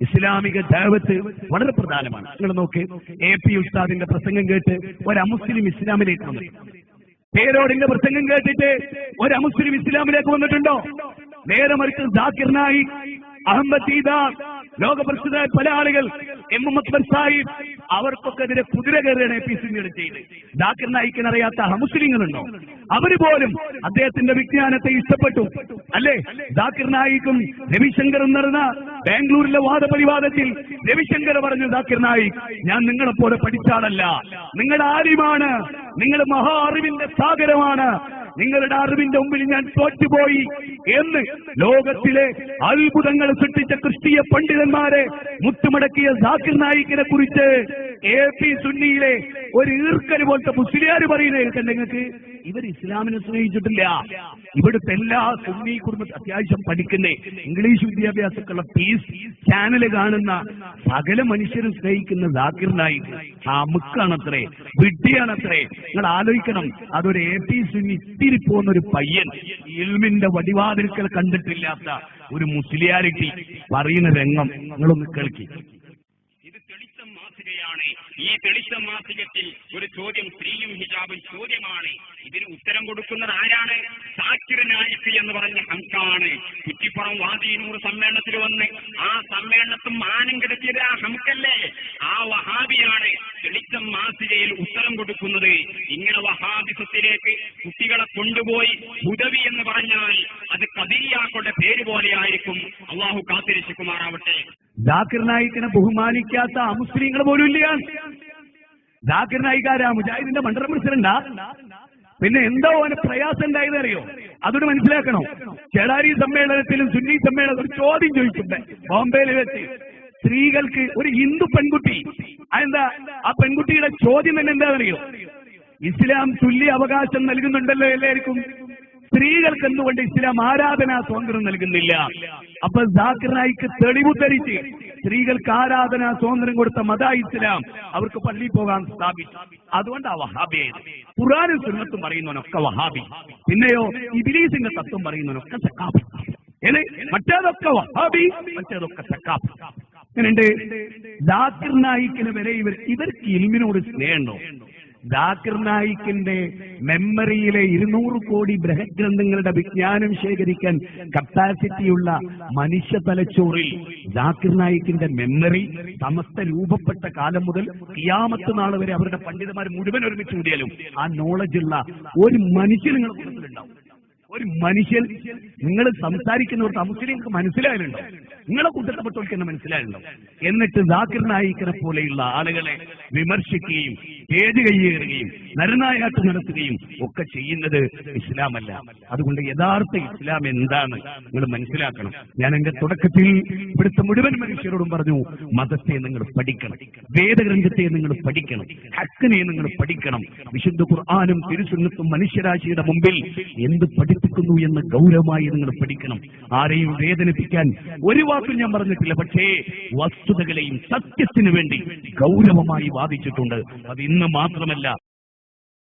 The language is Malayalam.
ഇസ്ലാമിക ദൈവത്ത് വളരെ പ്രധാനമാണ്. നിങ്ങൾ നോക്ക് എ പി ഉസ്താദിന്റെ പ്രസംഗം കേട്ട് ഒരു ഇസ്ലാമിലേക്ക് വന്നു പേരോടിന്റെ പ്രസംഗം കേട്ടിട്ട് ഒരു ഇസ്ലാമിലേക്ക് വന്നിട്ടുണ്ടോ? നേരെ മറിച്ച് ജാക്കിർ നായിക് അഹമ്മദ് ലോകപ്രസിദ്ധ പല ആളുകൾ എം എം അക്ബർ സാഹിബ് അവർക്കൊക്കെ എതിരെ കുതിര കയറിയാണ് എ പി സിംഗിയുടെ ചെയ്ത്. ജാക്കിർ നായിക്കിനറിയാത്ത അറിയാത്ത അമുസ്ലിങ്ങളുണ്ടോ അവർ പോലും അദ്ദേഹത്തിന്റെ വിജ്ഞാനത്തെ ഇഷ്ടപ്പെട്ടു. അല്ലേ? ദാക്കിർ നായിക്കും രവിശങ്കറും നടന്ന ബാംഗ്ലൂരിലെ വാദപരിവാദത്തിൽ രവിശങ്കർ പറഞ്ഞു ദാക്കിർ നായിക് ഞാൻ നിങ്ങളെപ്പോലെ പഠിച്ചാളല്ല നിങ്ങളുടെ ആര്യമാണ് നിങ്ങൾ മഹാ അറിവിന്റെ സാഗരമാണ്. നിങ്ങളുടെ അറിവിന്റെ മുമ്പിൽ ഞാൻ തോറ്റുപോയി എന്ന് ലോകത്തിലെ അത്ഭുതങ്ങൾ സൃഷ്ടിച്ച ക്രിസ്തീയ പണ്ഡിതന്മാരെ മുത്തുമടക്കിയ സാക്കിർ നായിക്കിനെ കുറിച്ച് എ പി സുന്നിയിലെ ഒരു ഈർക്കര് പോലത്തെ മുസ്ലിയാർ പറയുന്നത് കേൾക്കണ്ട നിങ്ങൾക്ക്? ഇവർ ഇസ്ലാമിനെ സ്നേഹിച്ചിട്ടില്ല. ഇവിടുത്തെ എല്ലാ സുന്നി കുടുംബ അത്യാവശ്യം പഠിക്കുന്നേ. ഇംഗ്ലീഷ് വിദ്യാഭ്യാസത്തിലുള്ള പീസ് ചാനൽ കാണുന്ന സകല മനുഷ്യരും സ്നേഹിക്കുന്ന ജാക്കിർ നായിക് അമുക്കാണത്രേ വിഡ്ഢിയാണത്രേ. നിങ്ങൾ ആലോചിക്കണം. അതൊരു എ പി സുന്നി ഇത്തിരി പോകുന്ന ഒരു പയ്യൻ. ഇൽമിന്റെ വടിവാതിൽക്കൽ കണ്ടിട്ടില്ലാത്ത ഒരു മുസ്ലിയാരിറ്റി പറയുന്ന രംഗം. നിങ്ങളൊന്ന് കേൾക്കി. തെളിച്ചം മാസികത്തിൽ ഒരു ചോദ്യം സ്ത്രീയും ഹിജാബും ചോദ്യമാണ്. ഇതിന് ഉത്തരം കൊടുക്കുന്നത് ആരാണ്? സാക്കിർ നായിക്ക് എന്ന് പറഞ്ഞ ഹംസാണ് കുറ്റിപ്പുറം വാദീനൂർ സമ്മേളനത്തിൽ വന്ന് ആ സമ്മേളനത്തും മാനം കിടത്തിയത് ആ ഹംസല്ലേ ആ വഹാബിയാണ് തെളിച്ചം മാസികയിൽ ഉത്തരം കൊടുക്കുന്നത്. ഇങ്ങനെ വഹാബിസത്തിലേക്ക് കുട്ടികളെ കൊണ്ടുപോയി ഹുദവി എന്ന് പറഞ്ഞാൽ അത് കതിരിയാക്കളുടെ പേര് പോലെയായിരിക്കും അള്ളാഹു കാത്തിരിച്ചുകുമാറാവട്ടെ ജാക്കിർ നായിക്കിനെ ബഹുമാനിക്കാത്ത അമുസ്ലിങ്ങൾ പോലും ഇല്ല. ജാക്കിർ നായിക്കാരാ മുജാഹിദിന്റെ മണ്ഡലം പ്രസിഡന്റാ. പിന്നെ എന്തോ അവന് പ്രയാസം ഉണ്ടായത് അറിയോ? അതൊരു മനസ്സിലാക്കണോ? ചെടാരി സമ്മേളനത്തിലും സുന്നി സമ്മേളനത്തിലും ചോദ്യം ചോദിച്ചിട്ടുണ്ട് ബോംബെയിൽ വെച്ച്. സ്ത്രീകൾക്ക് ഒരു ഹിന്ദു പെൺകുട്ടി. അതെന്താ? ആ പെൺകുട്ടിയുടെ ചോദ്യം തന്നെ അറിയോ? ഇസ്ലാം തുല്യ അവകാശം നൽകുന്നുണ്ടല്ലോ എല്ലാവർക്കും. സ്ത്രീകൾക്ക് എന്തുകൊണ്ട് ഇസ്ലാം ആരാധനാ സ്വാതന്ത്ര്യം നൽകുന്നില്ല? അപ്പൊ ജാക്കിർ നായിക്ക് തെളിവുദ്ധരിച്ച് സ്ത്രീകൾക്ക് ആരാധനാ സ്വാതന്ത്ര്യം കൊടുത്ത മത ഇസ്ലാം അവർക്ക് പള്ളിയിൽ പോകാൻ സ്ഥാപിച്ചു. അതുകൊണ്ട് ആ വഹാബിയായത് ഖുറാനും സുന്നത്തും പറയുന്നവനൊക്കെ വഹാബി. പിന്നെയോ ഇബിലീസിന്റെ തത്വം പറയുന്നവനൊക്കെ സക്കാബി മറ്റേതൊക്കെ വഹാബി മറ്റേതൊക്കെ സക്കാബ് അങ്ങനെയുണ്ട് ദാത്തിർ നായിക്കിന് വരെ ഇവർ ഇവർക്ക് ഇൽമിനോട് സ്നേഹമുണ്ടോ? ജാക്കിർ നായിക്കിന്റെ മെമ്മറിയിലെ ഇരുന്നൂറ് കോടി ബൃഹഗ്രന്ഥങ്ങളുടെ വിജ്ഞാനം ശേഖരിക്കാൻ കപ്പാസിറ്റിയുള്ള മനുഷ്യ തലച്ചോറിൽ ദാക്കിർ നായിക്കിന്റെ മെമ്മറി സമസ്ത രൂപപ്പെട്ട കാലം മുതൽ കിയാമത്ത് നാൾ വരെ അവരുടെ പണ്ഡിതന്മാർ മുഴുവൻ ഒരുമിച്ച് കൂടിയാലും ആ നോളജ് ഉള്ള ഒരു മനുഷ്യൻ കൂട്ടത്തിലുണ്ടാവും ഒരു മനുഷ്യൻ നിങ്ങൾ സംസാരിക്കുന്നവർക്ക് അമുസ്ലിങ്ങൾക്ക് മനസ്സിലായാലുണ്ടോ നിങ്ങളെ കൂട്ടത്തിൽപ്പെട്ടവർക്ക് എന്നെ മനസ്സിലായുണ്ടോ? എന്നിട്ട് ദാക്കിർ നായിക്കനെ പോലെയുള്ള ആളുകളെ വിമർശിക്കുകയും പേര് കയ്യേറുകയും നരനായാട്ട് നടത്തുകയും ഒക്കെ ചെയ്യുന്നത് ഇസ്ലാമല്ല. അതുകൊണ്ട് യഥാർത്ഥ ഇസ്ലാം എന്താണ്? നിങ്ങൾ മനസ്സിലാക്കണം. ഞാൻ എന്റെ തുടക്കത്തിൽ ഇവിടുത്തെ മുഴുവൻ മനുഷ്യരോടും പറഞ്ഞു മതത്തെ നിങ്ങൾ പഠിക്കണം വേദഗ്രന്ഥത്തെ നിങ്ങൾ പഠിക്കണം ഹക്കിനെ നിങ്ങൾ പഠിക്കണം. വിശുദ്ധ ഖുർആാനും തിരുസുന്നത്തും മനുഷ്യരാശിയുടെ മുമ്പിൽ എന്ത് പഠിപ്പിക്കുന്നു എന്ന് ഗൗരവമായി നിങ്ങൾ പഠിക്കണം. ആരെയും വേദനിപ്പിക്കാൻ ഒരു വാക്കും ഞാൻ പറഞ്ഞിട്ടില്ല പക്ഷേ വസ്തുതകളെയും സത്യത്തിനു വേണ്ടി ഗൗരവമായി വാദിച്ചിട്ടുണ്ട്. അത് ഇന്ന് മാത്രമല്ല